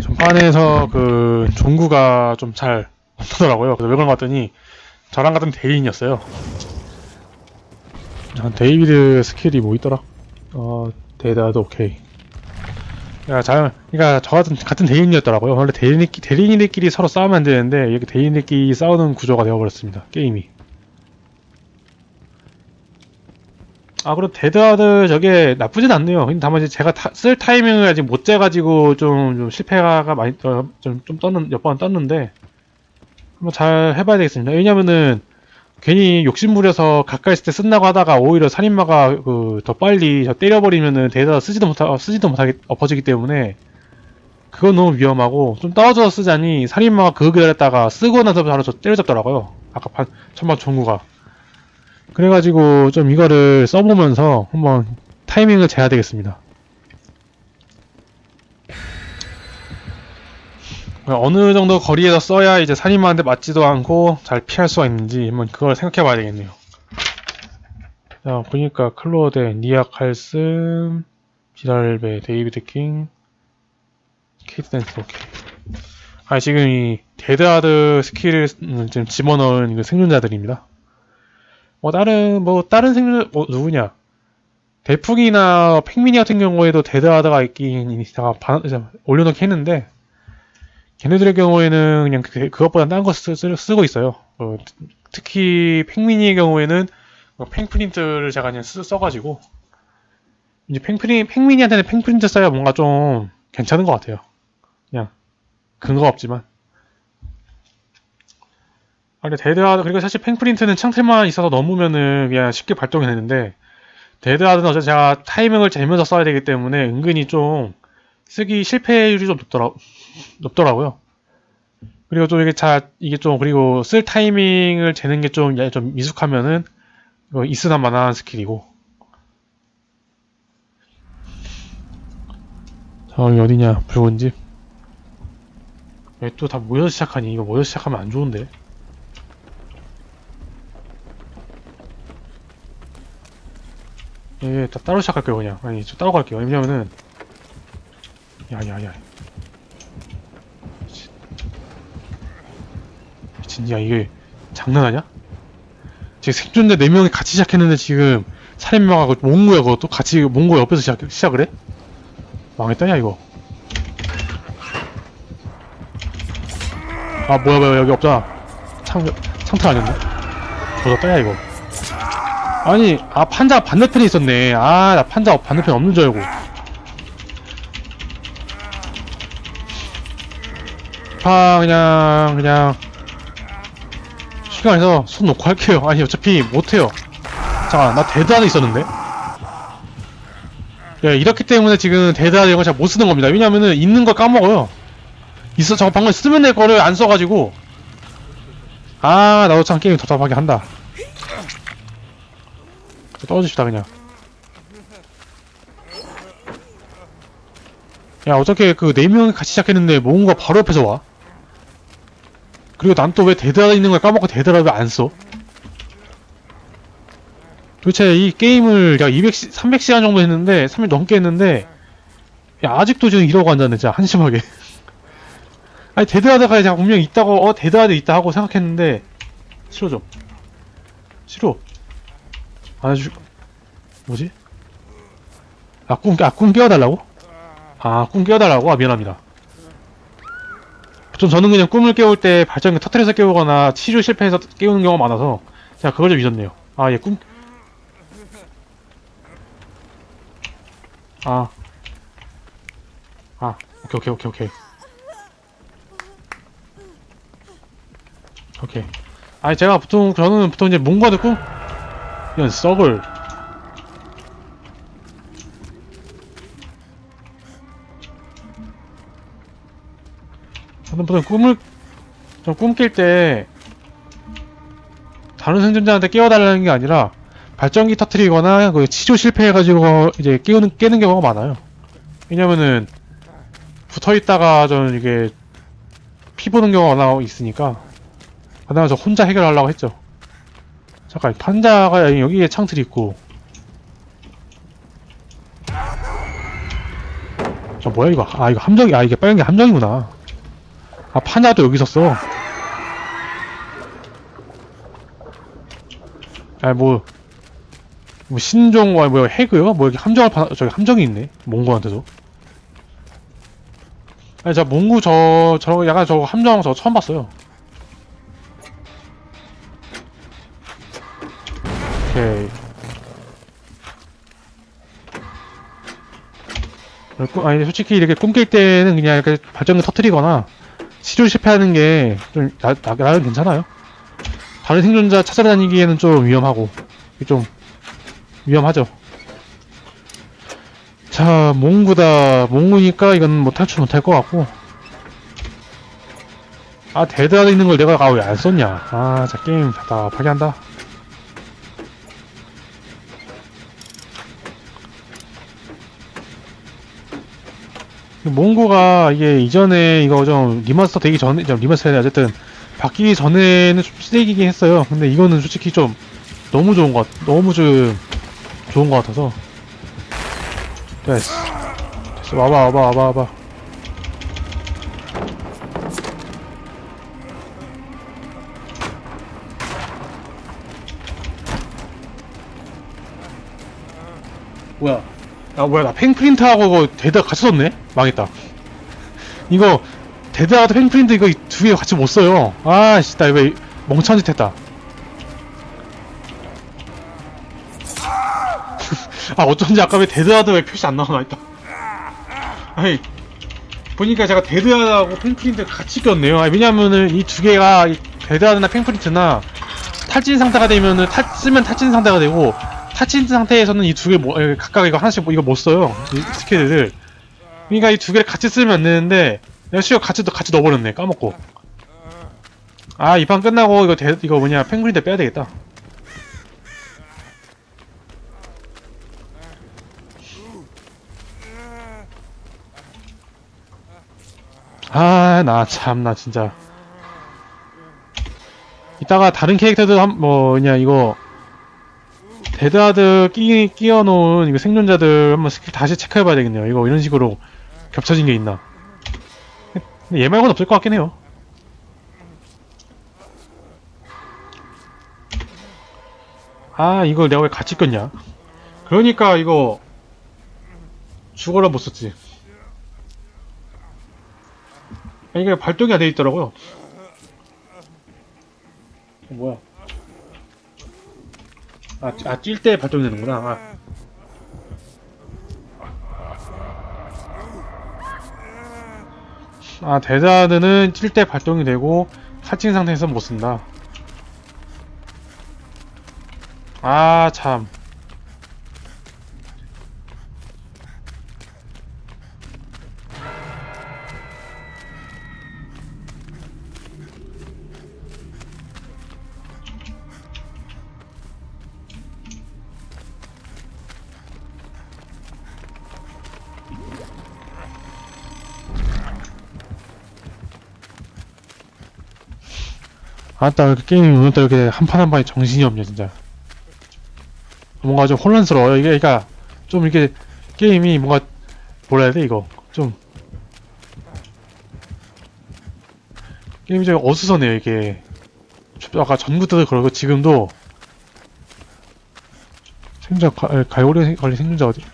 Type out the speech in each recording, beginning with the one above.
전판에서 그 종구가 좀 잘 못하더라고요. 그래서 것 같더니 저랑 같은 대인이었어요. 전 데이비드 스킬이 뭐 있더라? 어, 데이다도 오케이. 야, 잘, 그러니까 저 같은 같은 대인이었더라고요. 원래 대인 대리인들끼리 서로 싸우면 안 되는데 이렇게 대인들끼리 싸우는 구조가 되어버렸습니다. 게임이. 아, 그럼 데드하드 저게 나쁘진 않네요. 다만 이제 제가 타- 쓸 타이밍을 아직 못 재가지고 좀, 좀 실패가 많이, 어, 좀, 좀 떴는, 몇 번 떴는데, 한번 잘 해봐야 되겠습니다. 왜냐면은, 괜히 욕심부려서 가까이 있을 때 쓴다고 하다가 오히려 살인마가 그, 더 빨리 저 때려버리면은 데드하드 쓰지도 못하, 쓰지도 못하게 엎어지기 때문에, 그건 너무 위험하고, 좀 떨어져서 쓰자니 살인마가 그거 기다렸다가 쓰고 나서 바로 저 때려잡더라고요. 아까 판, 천막 종구가. 그래가지고 좀 이거를 써보면서 한번 타이밍을 재야 되겠습니다. 어느 정도 거리에서 써야 이제 살인마한테 맞지도 않고 잘 피할 수가 있는지 한번 그걸 생각해 봐야 되겠네요. 자, 보니까 클로데, 니아 칼슨, 비랄베, 데이비드 킹, 케이트 댄스, 오케이. 아, 지금 이 데드하드 스킬을 음, 지금 집어넣은 그 생존자들입니다. 뭐 다른 뭐 다른 생존 뭐 누구냐 대풍이나 팽민이 같은 경우에도 데드하드가 있긴 이제 올려놓긴 했는데 걔네들의 경우에는 그냥 그, 그것보다 딴 거 쓰고 있어요. 어, 트- 특히 팽민이의 경우에는 어, 팽프린트를 제가 그냥 쓰, 써가지고 이제 팽프린 팽민이한테는 팽프린트 써야 뭔가 좀 괜찮은 것 같아요. 그냥 근거 없지만. 아, 근데 데드하드, 그리고 사실 팽프린트는 창틀만 있어서 넘으면은 그냥 쉽게 발동이 되는데, 데드하드는 어차피 제가 타이밍을 재면서 써야 되기 때문에 은근히 좀 쓰기 실패율이 좀 높더라, 높더라고요. 그리고 좀 이게 자, 이게 좀, 그리고 쓸 타이밍을 재는 게 좀, 야- 좀 미숙하면은, 이거 있으나 마나한 스킬이고. 자, 여기 어디냐, 붉은 집. 여기 또다 모여서 시작하니, 이거 모여서 시작하면 안 좋은데. 예, 다 따로 시작할게요, 그냥. 아니, 저 따로 갈게요. 왜냐면은, 야, 야, 야. 미친. 야, 이게 장난하냐? 지금 생존자 4명이 같이 시작했는데 지금 살인마하고 몽고야 그것도 같이 몽고 옆에서 시작, 시작을 해? 망했다, 야, 이거. 아, 뭐야, 뭐야, 여기 없잖아. 창, 창틀 아니었네? 조졌다, 야, 이거. 아니, 아, 판자가 반대편에 있었네. 아, 나 판자 반대편 없는 줄 알고. 아, 그냥, 그냥. 시간에서 손 놓고 할게요. 아니, 어차피 못해요. 잠깐, 나 데드 안에 있었는데? 예, 이렇기 때문에 지금 데드 안에 이거 잘 못 쓰는 겁니다. 왜냐면은, 있는 거 까먹어요. 있어, 저거 방금 쓰면 될 거를 안 써가지고. 아, 나도 참 게임 답답하게 한다. 떨어집시다 그냥. 야 어떻게 그 네 명이 같이 시작했는데 뭔가 바로 옆에서 와. 그리고 난 또왜 데드하다 있는 걸 까먹고 데드라 왜 안 써? 도대체 이 게임을 내가 200, 300시간 정도 했는데 3일 넘게 했는데 야 아직도 지금 이러고 앉았네 진짜 한심하게. 아니 데드하다가 제가 분명히 있다고 어 데드하다 있다 하고 생각했는데 싫어 좀 싫어 안해주 뭐지? 아, 꿈, 아, 꿈 깨워달라고? 아, 꿈 깨워달라고? 아, 미안합니다. 좀 저는 그냥 꿈을 깨울 때 발전기 터트려서 깨우거나 치료 실패해서 깨우는 경우가 많아서 제가 그걸 좀 잊었네요. 아, 예, 꿈. 아. 아, 오케이, 오케이, 오케이, 오케이. 오케이. 아니, 제가 보통, 저는 보통 이제 뭔가 듣고, 이런 썩을. 저는 보통 꿈을 좀꿈깰 때 다른 생존자한테 깨워달라는 게 아니라 발전기 터트리거나 그 치료 실패해가지고 이제 깨우는 깨는 경우가 많아요. 왜냐면은 붙어 있다가 저는 이게 피 보는 경우가 나 있으니까 그다음에 저 혼자 해결하려고 했죠. 잠깐 판자가 여기에 창틀이 있고. 저 뭐야 이거? 아 이거 함정이 아 이게 빨간 게 함정이구나. 아 파냐도 여기 있었어. 아뭐 뭐 신종 와 뭐야 해그요? 뭐 여기 함정을 파 저기 함정이 있네. 몽구한테도. 아니 저 몽구 저 저거 약간 저거 함정 저 처음 봤어요 꿈- 아니 솔직히 이렇게 꿈낄 때는 그냥 이렇게 발전기 터트리거나 치료 실패하는 게좀 나는 괜찮아요. 다른 생존자 찾아다니기에는 좀 위험하고 좀 위험하죠. 자 몽구다 몽구니까 이건 뭐 탈출 못할 것 같고 아 데드하드 있는 걸 내가 아왜안 썼냐 아자 게임 답답하게 한다 몽고가 이게 이전에 이거 좀 리마스터 되기 전에 좀 리마스터에 어쨌든 바뀌기 전에는 좀 쓰레기긴 했어요. 근데 이거는 솔직히 좀 너무 좋은 것 같, 너무 좀 좋은 것 같아서 됐어. 됐어. 와봐 와봐 와봐 와봐. 뭐야? 아 뭐야 나 팽프린트하고 데드 같이 썼네? 망했다. 이거 데드하고 팽프린트 이거 두 개 같이 못 써요. 아씨 나 이거 멍청한 짓 했다. 아 어쩐지 아까 왜 데드하드 왜 표시 안 나오나 했다. 아니 보니까 제가 데드하드하고 팽프린트 같이 꼈네요. 아니, 왜냐면은 이 두 개가 이 데드하드나 팽프린트나 탈진 상태가 되면은 탈, 쓰면 탈진 상태가 되고 타친 상태에서는 이 두개 뭐, 에, 각각 이거 하나씩 뭐 이거 못 써요. 이 스킬을. 그러니까 이 두 개를 같이 쓰면 안 되는데 내가 수요 같이 같이 넣어버렸네. 까먹고. 아 이 판 끝나고 이거 대, 이거 뭐냐 펭귄인데 빼야 되겠다. 아 나 참 나 진짜. 이따가 다른 캐릭터도 한 뭐냐 이거 데드하드 끼, 끼워놓은 이거 생존자들 한번 스킬 다시 체크해봐야 되겠네요. 이거 이런 식으로 겹쳐진 게 있나. 근데 얘 말고는 없을 것 같긴 해요. 아, 이걸 내가 왜 같이 꼈냐. 그러니까 이거 죽어라 못 썼지. 아, 이게 발동이 안 돼 있더라고요. 어, 뭐야. 아, 아, 찔때 발동되는구나. 아. 아, 데자드는 찔때 발동이 되고, 탈진 상태에서 못 쓴다. 아, 참. 아따, 이렇게 게임이 오늘따라 이렇게 한 판 한 판에 정신이 없냐, 진짜. 뭔가 좀 혼란스러워요. 이게, 그니까, 좀 이렇게, 게임이 뭔가, 뭐라 해야 돼, 이거. 좀. 게임이 좀 어수선해요, 이게. 아까 전부터도 그러고, 지금도. 생존자, 가- 갈고리 걸린 생존자 어디?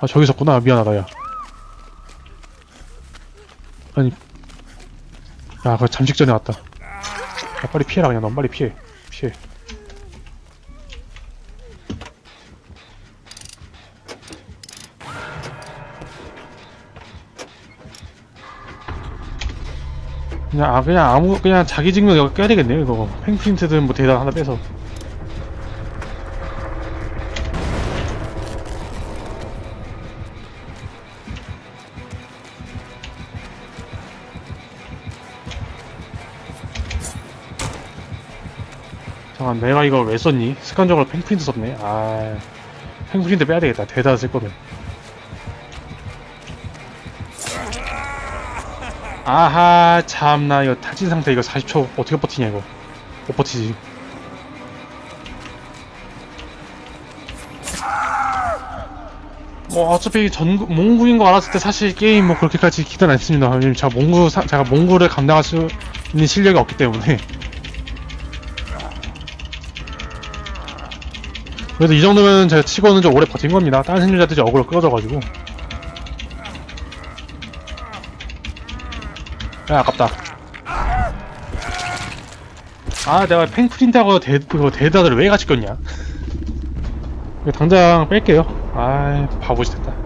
아, 저기 있었구나. 미안하다, 야. 아니, 야, 그거 잠식 전에 왔다. 야, 빨리 피해라, 그냥 넌 빨리 피해. 피해. 그냥, 아, 그냥 아무, 그냥 자기 증명 이거 껴야 되겠네요, 이거. 팽프린트든 뭐 대단 하나 빼서. 잠깐, 내가 이걸 왜 썼니? 습관적으로 팽프린트 썼네. 아, 팽프린트 빼야 되겠다. 대다 쓸 거면. 아하, 참나, 이거 탈진 상태 이거 40초 어떻게 버티냐, 이거. 못 버티지. 뭐 어차피 전국 몽구인 거 알았을 때 사실 게임 뭐 그렇게까지 기대는 안 했습니다. 왜냐면 제가 몽구 사- 제가 몽구를 감당할 수 있는 실력이 없기 때문에. 그래도 이 정도면 제가 치고는 좀 오래 버틴 겁니다. 다른 생존자들이 어그로 끌어져가지고. 야, 아깝다. 아, 내가 팽프린트하고 데, 그거 데이터를 왜 같이 꼈냐? 당장 뺄게요. 아, 바보짓 됐다.